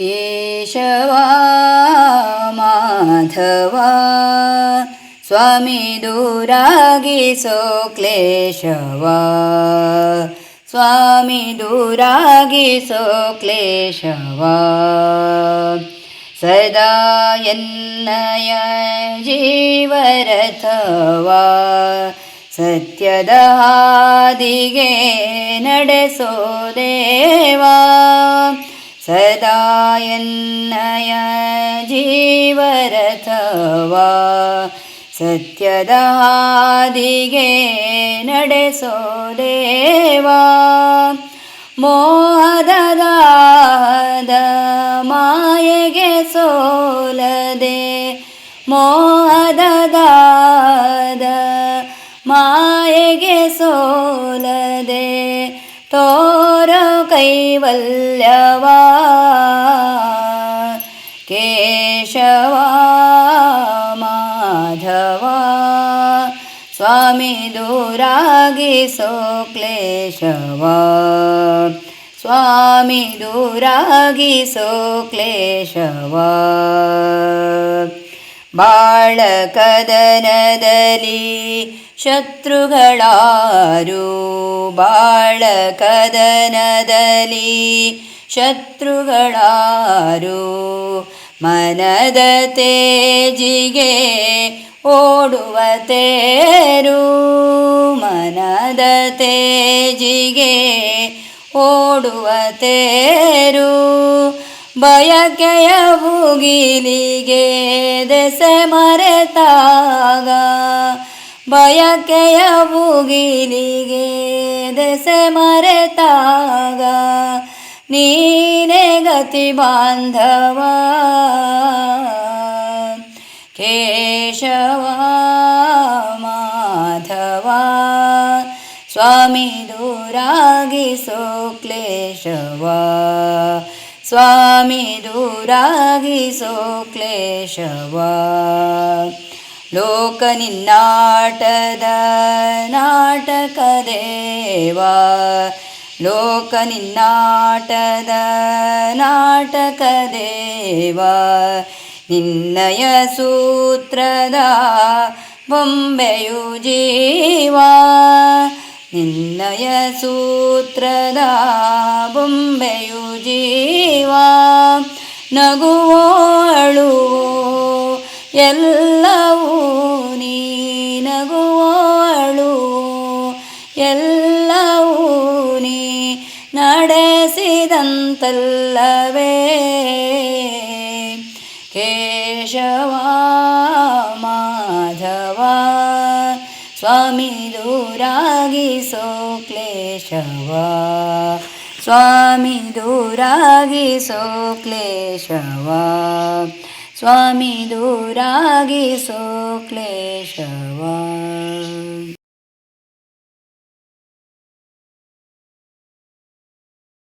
ಕೇಶವ ಮಾಧವ. ಸ್ವಾಮಿ ದೂರಾಗಿಸೋ ಕ್ಲೇಶವ. ಸ್ವಾಮಿ ದೂರಾಗಿಸೋ ಕ್ಲೇಶವ. ಸದಾ ಎನ್ನಯ ಜೀವರಥವ. ಸತ್ಯದ ಹಾದಿಗೆ ನಡೆಸೋ ದೇವಾ. ಸದಾ ಎನ್ನಯ ಜೀವರಥವ. ಸತ್ಯದ ಹಾದಿಗೆ ನಡೆಸೋ ದೇವಾ. ಮೋಹದ ಮಾಯೆಗೆ ಸೋಲದೆ. ಮೋಹದ ದಾಹದ ಮಾಯೆಗೆ ಸೋಲದೆ. ತೋರೋ ಕೈವಲ್ಯವ ಕೇಶವ? ಮಾಧವ? ಸ್ವಾಮಿ ದೂರಾಗಿಸೋ ಕ್ಲೇಶವ ಸ್ವಾಮಿ ದೂರಾಗಿಸೋ ಕ್ಲೇಶವ ಬಾಳ ಕದನದಲ್ಲಿ ಶತ್ರುಗಳಾರು ಬಾಳ ಕದನದಲ್ಲಿ ಶತ್ರುಗಳಾರು ಮನದ ತೇಜಿಗೆ ಓಡುವ ತೇರು ಮನದ ತೇಜಿಗೆ ಓಡುವ ತೇರು ಬಯಕೆಯ ಮುಗಿಲಿಗೆ ದೆಸೆ ಮರೆತಾಗ. ಬಯಕೆಯ ಮುಗಿಲಿಗೆ ದೆಸೆ ಮರೆತಾಗ. ನೀನೇ ಗತಿ ಬಾಂಧವ. ಕೇಶವ ಮಾಧವ. ಸ್ವಾಮಿ, ದೂರಾಗಿಸೋ ಕ್ಲೇಶವ. ಸ್ವಾಮಿ ದೂರಾಗಿಸೋ ಕ್ಲೇಶವ ಲೋಕ ನಿನ್ನಾಟದ ನಾಟಕ ದೇವ ಲೋಕ ನಿನ್ನಾಟದ ನಾಟಕ ದೇವ ನಿನ್ನಯ ಸೂತ್ರದ ಬೊಂಬೆಯು ಜೀವ. ನಿನ್ನಯ ಸೂತ್ರದ ಬೊಂಬೆಯು ಜೀವ. ನಗುವೋ ಅಳುವೋ ಎಲ್ಲವೂ ನೀ ನಗುವಳು ಎಲ್ಲವೂ ನೀ ನಡೆಸಿದಂತಲ್ಲವೇ. ಕೇಶವ ಮಾಧವ ಸ್ವಾಮಿ ದೂರಾಗಿಸೋ ಕ್ಲೇಶವ. स्वामी दूरागीसो क्लेशव स्वामी दूरागीसो क्लेशव